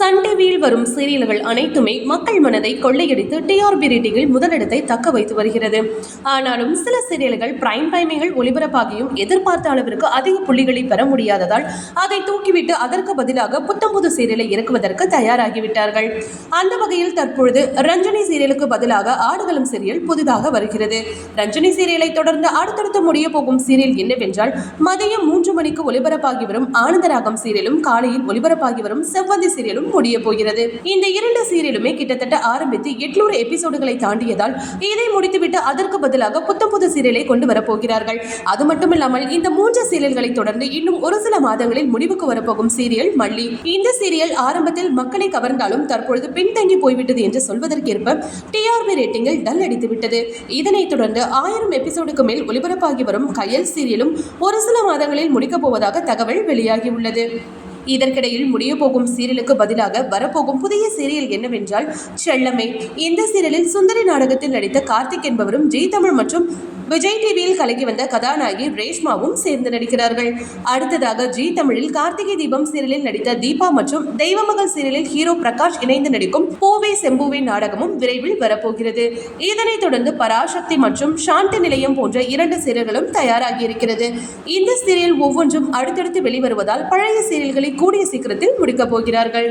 Sun டிவியில் வரும் சீரியல்கள் அனைத்துமே மக்கள் மனதை கொள்ளையடித்து டிஆர்பி ரேட்டிங்கில் முதலிடத்தை தக்க வைத்து வருகிறது. ஆனாலும் சில சீரியல்கள் பிரைம் டைமிங்கில் ஒளிபரப்பாகியும் எதிர்பார்த்த அளவிற்கு அதிக புள்ளிகளை பெற முடியாததால் அதை தூக்கிவிட்டு அதற்கு பதிலாக புத்தம் புது சீரியலை இறக்குவதற்கு தயாராகிவிட்டார்கள். அந்த வகையில் தற்பொழுது ரஞ்சனி சீரியலுக்கு பதிலாக ஆடுகளம் சீரியல் புதிதாக வருகிறது. ரஞ்சனி சீரியலை தொடர்ந்து அடுத்தடுத்து முடிய போகும் சீரியல் என்னவென்றால் மதியம் மூன்று மணிக்கு ஒளிபரப்பாகி வரும் ஆனந்தராகம் சீரியலும் காலையில் ஒளிபரப்பாகி வரும் செவ்வந்தி சீரியலும் முடிய போகிறது. இந்த இரண்டு சீரியலுமே கிட்டத்தட்ட ஆரம்பித்து எட்நூறு எபிசோடுகளை தாண்டியதால் இதை முடித்துவிட்டு அதற்கு பதிலாக புத்தம் புது சீரியலை கொண்டு வரப்போகிறார்கள் அது மட்டுமில்லாமல் இந்த மூன்று சீரியல்களை தொடர்ந்து இன்னும் ஒரு சில மாதங்களில் முடிவுக்கு வரப்போகும் சீரியல் மல்லி. இந்த சீரியல் ஆரம்பத்தில் மக்களை கவர்ந்தாலும் தற்பொழுது பின்தங்கி போய்விட்டது என்று சொல்வதற்கேற்ப டிஆர்பி ரேட்டிங்கில் டல் அடித்துவிட்டது. இதனைத் தொடர்ந்து ஆயிரம் எபிசோடுக்கு மேல் ஒளிபரப்பாகி வரும் கயல் சீரியலும் ஒரு சில மாதங்களில் முடிக்கப் போவதாக தகவல் வெளியாகியுள்ளது. இதற்கிடையில் முடிய போகும் சீரியலுக்கு பதிலாக வரப்போகும் புதிய சீரியல் என்னவென்றால் செல்லமே. இந்த சீரியலில் சுந்தரி நாடகத்தில் நடித்த கார்த்திக் என்பவரும் ஜெய் தமிழ் மற்றும் விஜய் டிவியில் கலக்கி வந்த கதாநாயகி ரேஷ்மாவும் சேர்ந்து நடிக்கிறார்கள். அடுத்ததாக ஜி தமிழில் கார்த்திகை தீபம் சீரியலில் நடித்த தீபா மற்றும் தெய்வமகள் சீரியலில் ஹீரோ பிரகாஷ் இணைந்து நடிக்கும் பூவே செம்பூவே நாடகமும் விரைவில் வரப்போகிறது. இதனைத் தொடர்ந்து பராசக்தி மற்றும் சாந்தி நிலையம் போன்ற இரண்டு சீரியல்களும் தயாராகி இருக்கிறது இந்த சீரியல் ஒவ்வொன்றும் அடுத்தடுத்து வெளிவருவதால் பழைய சீரியல்களை கூடிய சீக்கிரத்தில் முடிக்கப் போகிறார்கள்.